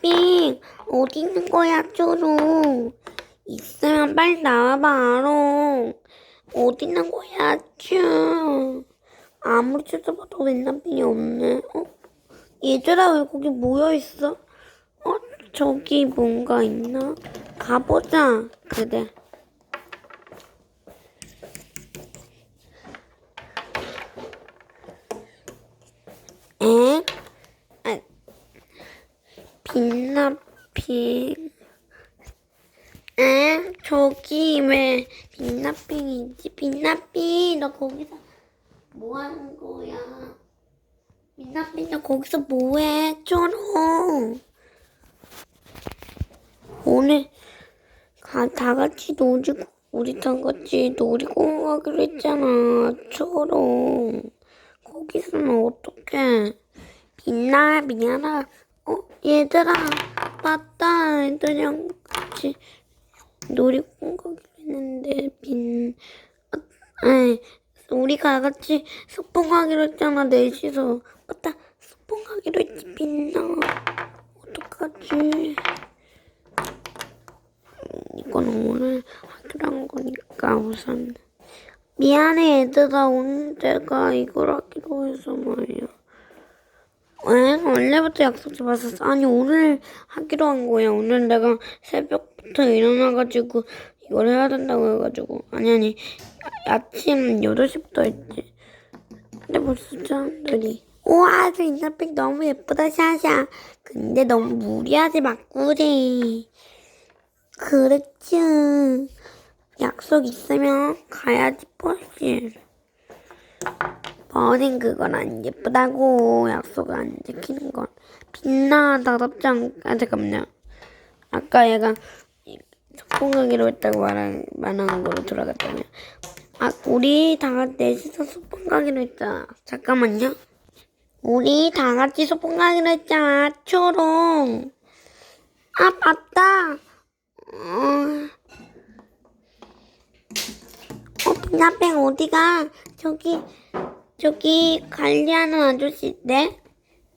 빙 어디 있는 거야 쪼롱 있으면 빨리 나와봐 아롱 어디 있는 거야 쭈 아무리 찾아봐도 웬나빙이 없네 어? 얘들아 왜 거기 모여있어? 어? 저기 뭔가 있나? 가보자 그래 에? 아, 빛나핑. 에? 저기 왜 빛나핑이 있지? 빛나핑, 너 거기서 뭐 하는 거야? 빛나핑, 너 거기서 뭐 해? 쩌롱. 오늘 가, 다 같이 놀이, 우리 다 같이 놀이공원 가기로 했잖아. 쩌롱. 거기서는 어떡해. 빛나, 미안하. 어, 얘들아. 맞다. 애들이랑 같이 놀이공원 가기로 했는데, 빛, 아, 아이, 우리가 같이 소풍 가기로 했잖아, 넷이서. 맞다. 소풍 가기로 했지, 빛나. 어떡하지? 이건 오늘 하기로 한 거니까 우선. 미안해 얘들아 오늘 내가 이걸 하기로 해서 말이야 왜? 원래부터 약속 잡았었어. 아니 오늘 하기로 한 거야. 오늘 내가 새벽부터 일어나가지고 이걸 해야 된다고 해가지고. 아니 아니. 아- 아침 8시부터 했지. 근데 벌써 사람들이 우와 저 인사픽 너무 예쁘다 샤샤. 근데 너무 무리하지 마 꾸리 그렇지. 약속 있으면 가야지 뻔지. 버린 그건 안 예쁘다고 약속 안 지키는 건 빛나 다 답지 않... 아 잠깐만요. 아까 얘가 소풍가기로 했다고 말한 말하는 거로 돌아갔다면 아 우리 다 같이 넷이서 소풍 가기로 했잖아. 잠깐만요. 우리 다 같이 소풍 가기로 했잖아. 초롱. 아 맞다. 어... 어, 빛나뺑 어디가? 저기, 저기 관리하는 아저씨인데?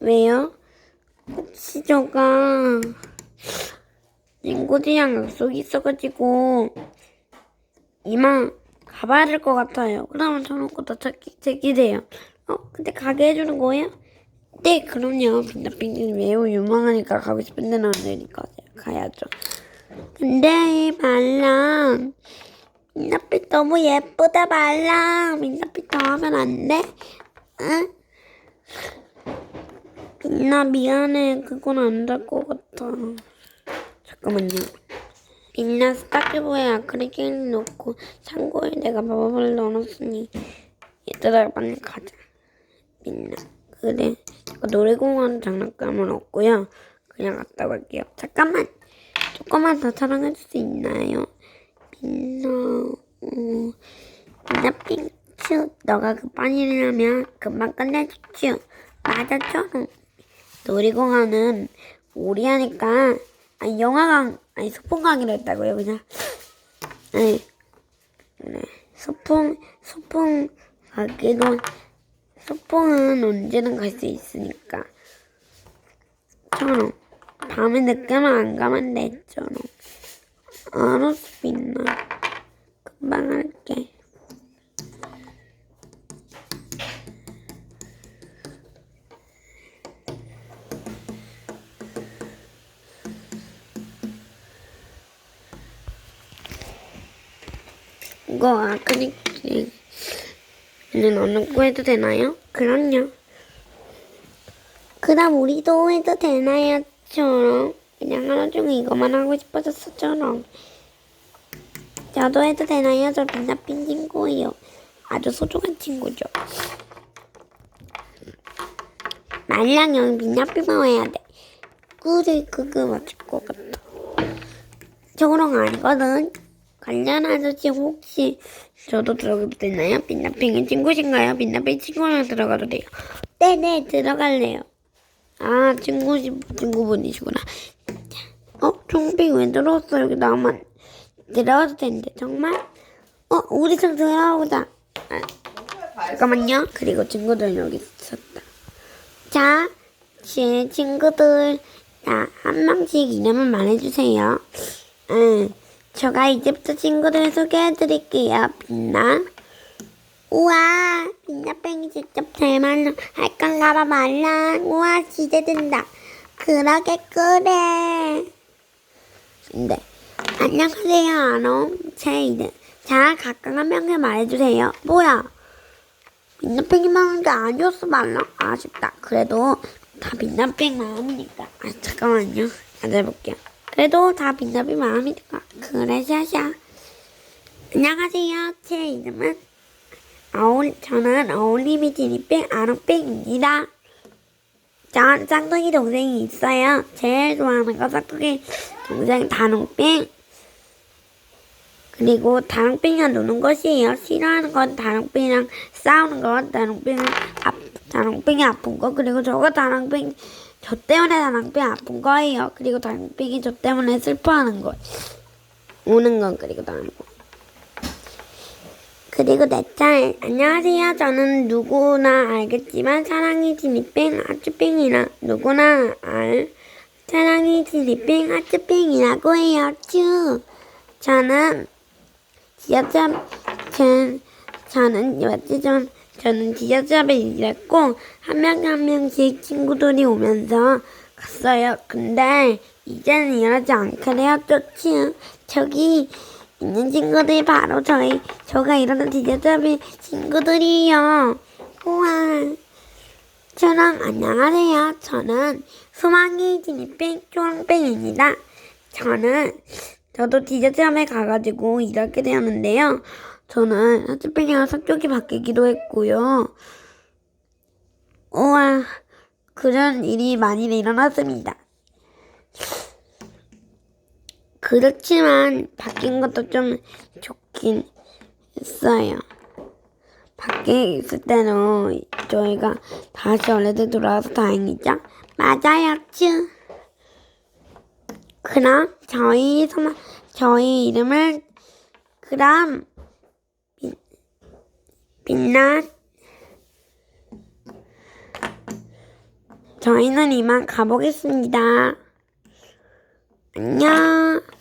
왜요? 혹시 저가 친구들이랑 약속이 있어가지고 이만 가봐야 될 것 같아요. 그러면 저는 것도 제기돼요. 어, 근데 가게 해주는 거예요? 네, 그럼요. 빛나뺑이 매우 유명하니까 가고 싶은 데는 안 되니까 가야죠. 근데 말랑 민나빛 너무 예쁘다 말랑 민나빛 더 하면 안 돼? 응? 민나 미안해. 그건 안 될 것 같아. 잠깐만요. 민나 스타큐브에 아크릴게임 넣고 창고에 내가 마법을 넣어놨으니 얘들아 빨리 가자. 민나 그래. 놀이공원 장난감은 없고요. 그냥 갔다 갈게요. 잠깐만. 조금만 더 촬영해 줄 수 있나요? 민나 핑추, 너가 급한 일이라면 금방 끝내주죠. 맞았죠? 놀이공원은 오리 하니까, 아니, 영화관, 아니, 소풍 가기로 했다고요, 그냥. 네. 그래. 소풍, 소풍 가기로, 소풍은 언제든 갈 수 있으니까. 저는 밤에 늦게만 안 가면 돼, 저는. 알았어, 빛나. 금방 할게. 이거 아크릴은 어느 거 해도 되나요? 그럼요. 그럼 우리도 해도 되나요, 처럼? 그냥 하루 종일 이것만 하고 싶어졌어, 처럼. 저도 해도 되나요? 저 빛나핀 친구예요. 아주 소중한 친구죠. 말랑 여기 빛나핀만 해야 돼. 그래, 그거 맞을 것 같아. 저거랑 아니거든. 관련 아저씨 혹시 저도 들어가도 되나요? 빛나핑의 친구신가요? 빛나핑 친구랑 들어가도 돼요. 네네 들어갈래요. 아 친구 친구분이시구나. 어 종빈 왜 들어왔어 여기 나만 들어가도 되는데 정말? 어 우리 좀 들어가보자. 아, 잠깐만요. 그리고 친구들 여기 있었다. 자, 제 친구들 자, 한 명씩 이름을 말해주세요. 응, 제가 이제부터 친구들 소개해드릴게요. 빛나. 우와, 빛나뺑이 직접 제 말로 할 건가 봐 말라. 우와, 기대된다. 그러게 그래. 근데 안녕하세요, 아롱. 제 이름. 자, 각각 한 명씩 말해주세요. 뭐야? 빛나뺑이만 한게 아니었어, 말라. 아쉽다. 그래도 다 빛나뺑 마음이니까. 아, 잠깐만요. 다시 해볼게요. 그래도 다 빛나뺑 마음이니까. 그래, 샤샤. 안녕하세요. 제 이름은 아올, 저는 어울림이 지니뺑 아롱뺑입니다. 전 쌍둥이 동생이 있어요. 제일 좋아하는 거 쌍둥이 동생 다롱뺑. 그리고 다롱뺑이랑 노는 것이에요. 싫어하는 건 다롱뺑이랑 싸우는 건 다롱뺑이 아, 다롱뺑이 아픈 거. 그리고 저가 다롱뺑 저 때문에 다롱뺑 아픈 거예요. 그리고 다롱뺑이 저 때문에 슬퍼하는 거. 우는 건 그리고 거. 그리고 내 짤. 안녕하세요. 저는 누구나 알겠지만 사랑이 지니뺑 아쭈뺑이라 누구나 알 사랑이 지니뺑 아쭈뺑이라고 해요. 쭈. 저는 지하철 전 저는 며칠 전 저는 지하철에 일했고 한 명 한 명씩 친구들이 오면서 갔어요. 근데 이제는 일하지 않게래요. 쭈쭈. 저기 있는 친구들이 바로 저희 저가 일하는 디저트비 친구들이에요. 우와. 저랑 안녕하세요. 저는 소망이 지니뺑 초롱뺑입니다. 저는 저도 디저트함에 가가지고 일하게 되었는데요. 저는 하트뺑이랑 성격이 바뀌기도 했고요. 우와, 그런 일이 많이 일어났습니다. 그렇지만 바뀐 것도 좀 좋긴 했어요. 밖에 있을 때는 저희가 다시 원래대로 돌아와서 다행이죠. 맞아요, 쭈. 그럼 저희 소마, 저희 이름을 그럼 빛, 빛나 저희는 이만 가보겠습니다. 안녕.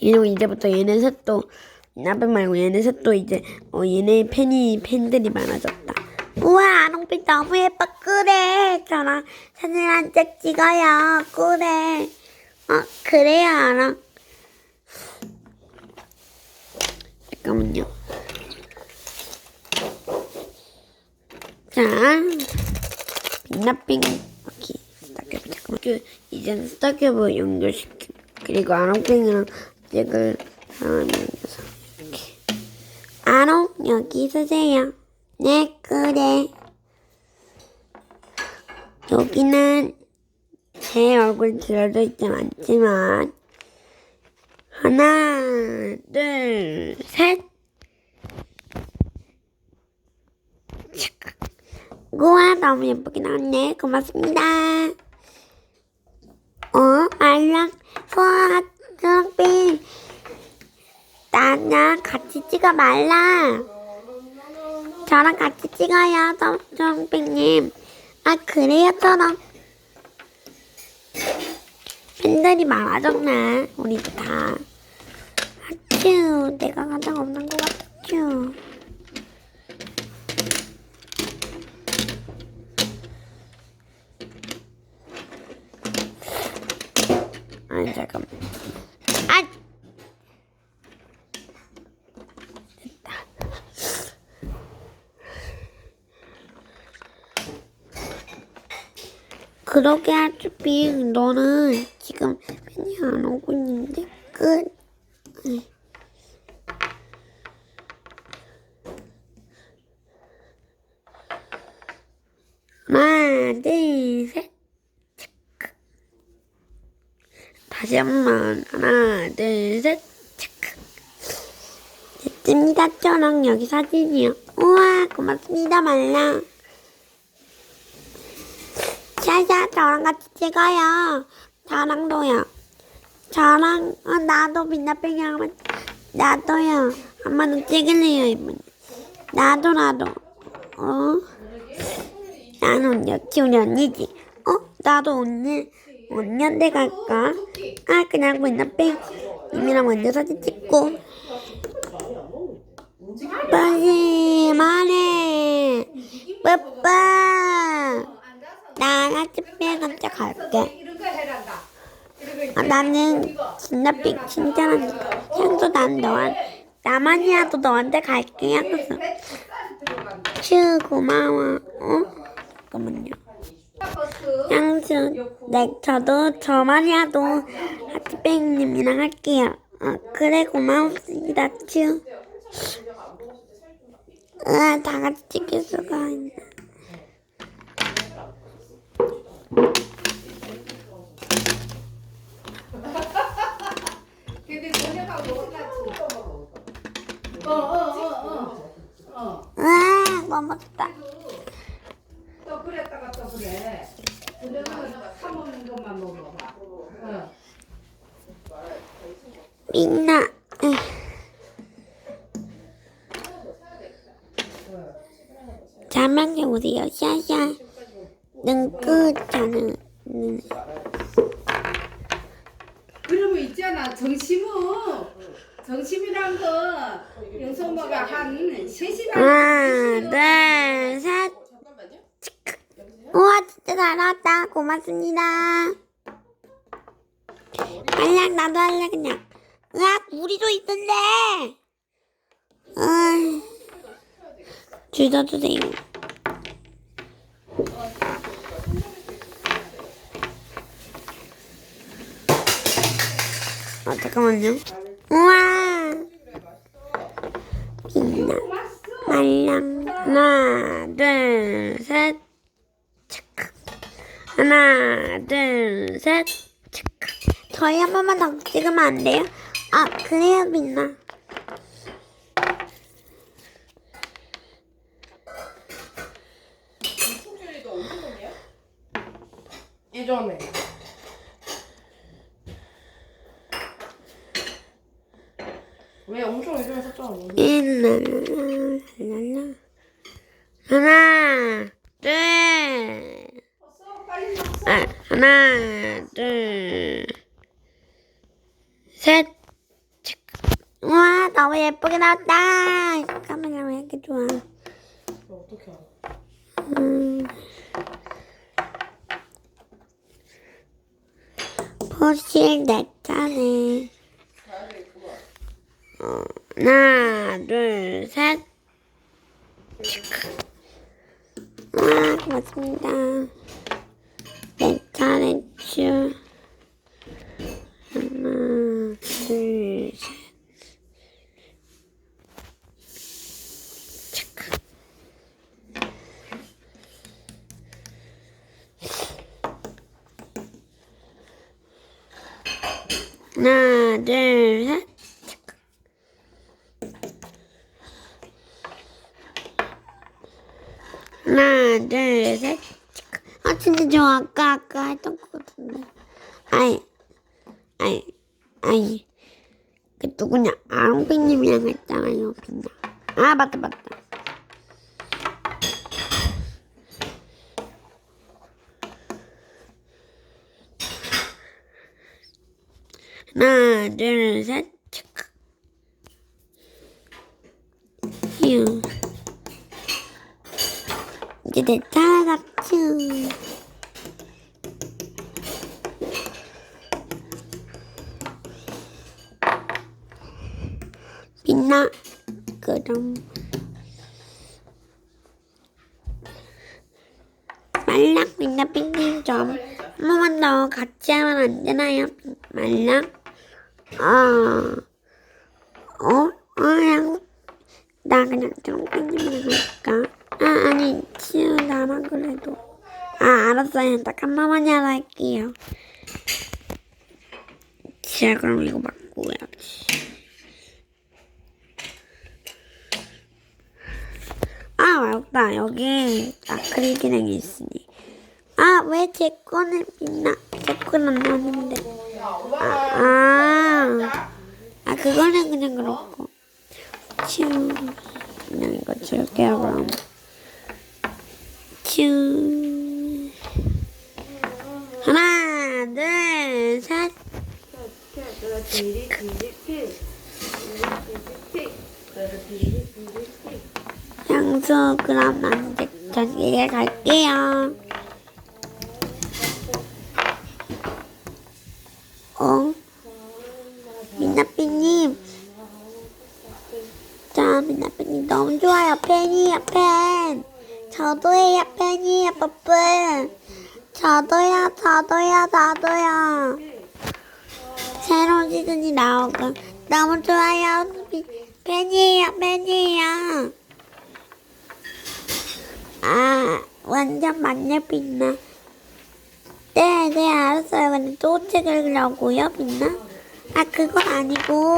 그리고 이제부터 얘네 셋도 나쁜 말고 얘네 셋도 이제 어 얘네 팬이 팬들이 많아졌다. 우와 아롱빛 너무 예뻐. 그래. 저랑 사진 한짝 찍어요. 그래. 어 그래요 아롱. 잠깐만요. 자 빛나빙 오케이. 스타큐브 잠깐만. 그, 이제는 스타큐브 연결시켜. 그리고 아롱빙이랑 사람이 있어서 이렇게. 아롱 여기 있으세요. 네 그래. 여기는 제 얼굴 들어져 있지 않지만 하나 둘셋. 우와 너무 예쁘게 나왔네. 고맙습니다. 어 알람. 소아 초록빛 나랑 같이 찍어 말라. 저랑 같이 찍어요 초록빛님. 아 그래요 저랑. 팬들이 많아졌네 우리도 다. 아쭈 내가 가장 없는 것 같죠? 아니 잠깐만 아! 됐다 그러게 아쭈삐 너는 지금 팬이 안 오고 있는데 끝 하나 둘셋 다시 한번 하나 둘셋 됐습니다 저랑 여기 사진이요 우와 고맙습니다 말랑 샤샤 저랑 같이 찍어요 저랑도요 저랑 어, 나도 빛나뺑이랑 나도요 엄마는 찍을래요, 이번에. 나도, 나도. 어? 나는 여치 우리 언니지. 어? 나도 언니, 언니한테 갈까? 아, 그냥 그냥 뺑. 님이랑 먼저 사진 찍고. 빨리 말해. 빠빠. 나 하트페 감자 갈게. 아, 나는 진짜 빅 칭찬하니까. 향도 난 너한, 나만이라도 너한테 갈게. 하고서. 슈, 고마워. 어? 잠깐만요. 향수, 네, 저도 저만이라도 하트뱅님이랑 할게요. 어, 그래, 고마웠습니다, 츄. 으아, 다 같이 찍힐 수가 있네. 근데 너네가 먹었다. 그래. 그러면 사 먹는 것만 먹어봐. 어. 민나. 자명해 오세요, 샤샤. 눈끝 저는 음, 그러면 있잖아 정심은 정심이란 거 영성모가 한 3시간 하나, 둘, 셋. 우와, 진짜 잘 나왔다. 고맙습니다. 알약 나도 할래 그냥. 으악, 우리도 있던데. 어이. 주셔주세요. 어, 잠깐만요. 우와. 빛나. 말랑. 하나, 둘, 셋. 하나, 둘, 셋. 체크. 저희 한 번만 더 찍으면 안 돼요? 아, 그래요, 빛나. 예전에 왜 엄청 예전에 랄랄랄랄라. 하나, 둘. 아, 하나, 둘, 셋. 우와, 너무 예쁘게 나왔다. 카메라 왜 이렇게 좋아? 어떻게 알아? 음. 포실. 어, 하나, 둘, 셋. 체크. 와, 고맙습니다. 내차례 쭈. 하나, 둘, 셋. 체크. 하나, 둘, 셋. 체크. 하나, 둘, 셋. 체크. 아, 진짜 좋아. 아까, 아까 했던 것 같은데. 아이, 아이, 아이. 그 누구냐? 아롱피님이랑 했잖아요, 빛나. 아, 맞다, 맞다. 하나, 둘, 셋, 체크. 휴. 이제 내 차례 같 죠. 빛나. 그럼. 말랑 핑핑 좀. 한 번만 더 같이 하면 안 되나요? 말랑. 아. 어? 아, 그냥. 나 그냥 좀 핑핑만 할까? 아, 아니, 치우 나만 그래도. 아, 알았어요. 딱 한 번만 할게요. 자, 그럼 이거 바꾸야지. 아, 맞다. 여기 아크릴 기능이 있으니. 아, 왜 제 거는 빛나? 제 거는 안 나왔는데. 아, 아, 아, 그거는 그냥 그렇고. 츄. 그냥 이거 줄게요, 그럼. 츄. 하나, 둘, 셋. 향수, 그럼 난 이제 저기에 갈게요. 어? 민나삐님. 자, 민나삐님 너무 좋아요. 팬이에요, 팬. 저도예요, 팬이에요, 뽀뽀. 저도요, 저도요, 저도요. 새로운 시즌이 나오고 너무 좋아요. 미- 팬이에요, 팬이에요. 아, 완전 만렙 빛나. 네, 네, 알았어요. 근데 또 찍으려고요, 빛나? 아, 그건 아니고.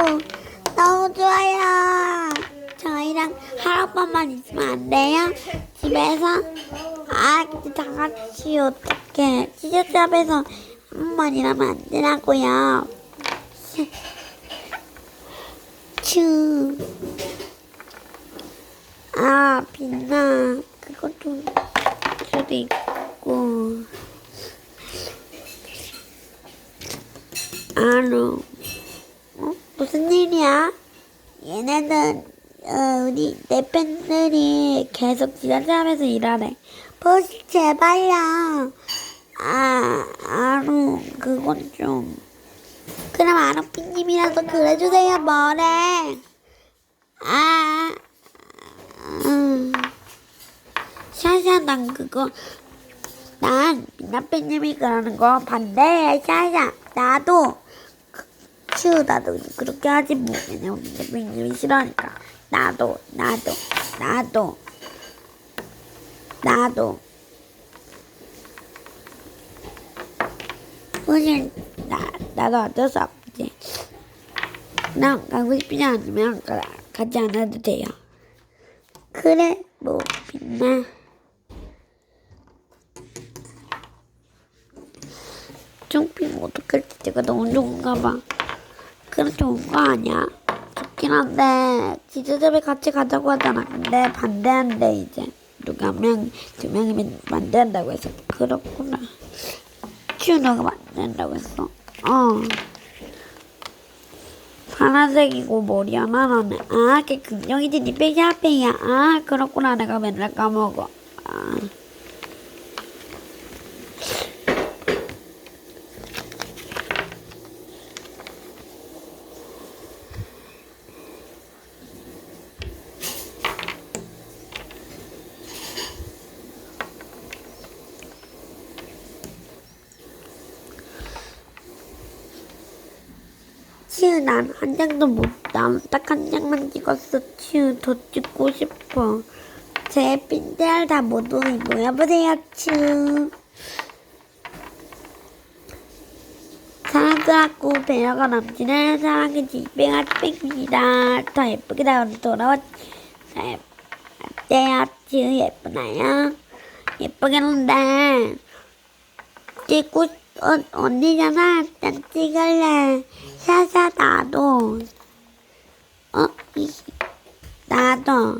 너무 좋아요. 저희랑 하룻밤만 있으면 안 돼요? 집에서? 아, 다 같이 어떡해. 치즈샵에서 한 번이라면 안 되라고요. 츄. 아, 빛나. 그것도, 저도 있고. 아노. 어? 무슨 일이야? 얘네들, 어, 우리, 내 팬들이 계속 지하철에서 일하래. 버스 제발요. 아, 아노, 그건 좀. 그럼 아노피님이라도 그래주세요, 뭐래. 아, 음. 샤샤, 난 그거, 난 미나빼님이 그러는 거 반대해, 샤샤. 나도. 츄, 나도 그렇게 하지 뭐. 왜냐면 미나빼님이 싫어하니까. 나도, 나도, 나도, 나도. 사실, 나, 나도 어쩔 수 없지. 난 가고 싶지 않으면 가, 가지 않아도 돼요. 그래, 뭐, 빛나. 쇼핑 어떡할지 제가 너무 좋은가 봐. 그럼 좋은 거 아니야? 좋긴 한데, 지저집에 같이 가자고 하잖아. 근데 반대한대, 이제. 누가 한 명, 두 명이면 반대한다고 해서. 그렇구나. 큐, 너가 만든다고 했어. 어. 파란색이고 머리 하나는 아, 그게 긍정이지 니 빼기 앞에야. 아, 그렇구나. 내가 맨날 까먹어. 아. 치우 난 한 장도 못 남. 딱 한 장만 찍었어. 치우 더 찍고 싶어. 제 핀대알 다 모두 모여보세요. 치우. 사랑스럽고 배려가 넘치는 사랑의 지배가 빽입니다. 더 예쁘게 다 돌아왔. 어때요? 치우 예쁘나요? 예쁘겠는데. 찍고 어, 언니잖아. 난 찍을래. 샤샤 나도. 어? 이, 나도.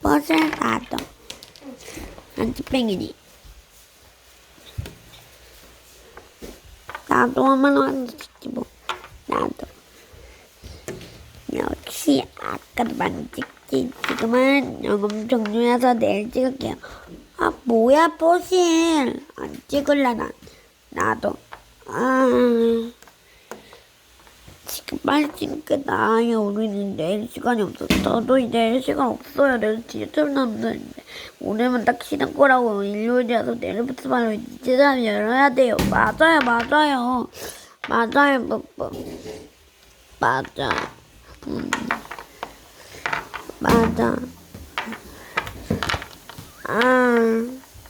버스 나도. 안치팽이니. 나도 한번 완주시지 뭐. 나도. 역시 아까도 찍지. 지금은 영업 종료해서 내일 찍을게요. 아 뭐야 버실. 안 찍을래 난. 나도. 아. 지금 빨리 찍게 나요. 우리는 내일 시간이 없어. 저도 이제 내일 시간 없어요. 내일 진짜 남는데 오늘만 딱 쉬는 거라고 일요일이라서 내일부터 바로 이제는 열어야 돼요. 맞아요, 맞아요, 맞아요, 뭐, 뭐. 맞아. 음. 맞아. 아,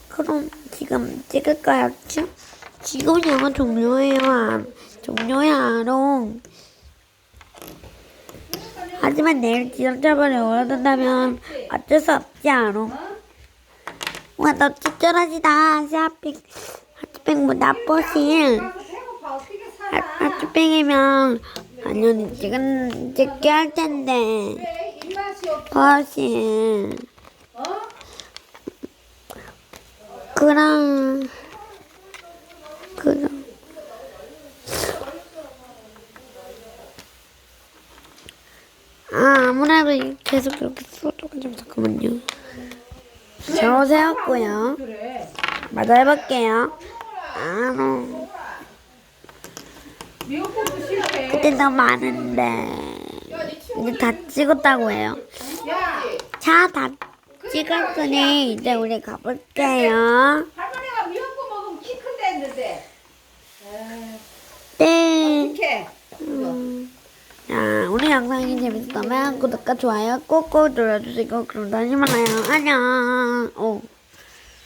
그럼 지금 찍을까요? 지- 지금 영화 종료해요. 아, 종료해, 아롱. 하지만 내일 지정자반에 오려든다면 어쩔 수 없지 않아. 와, 너 찌쩔하지다. 샤핑. 배고파 어떻게 살아? 하트뱅이면 당연히 지금 찍게 할 텐데. 어? 그랑 그랑 아 아무래도 계속 이렇게 써도 좀 잠깐만요. 저 세웠고요. 마저 해볼게요. 아, 너. 그때 더 많은데 이제 다 찍었다고 해요. 야, 자, 다 찍었으니 이제 우리 가볼게요. 할머니가 미역국 먹으면 키 큰다 했는데. 네. 이렇게. 음, 자, 오늘 영상이 재밌었다면 구독과 좋아요 꼭꼭 눌러주시고 그럼 다시 만나요. 안녕. 오.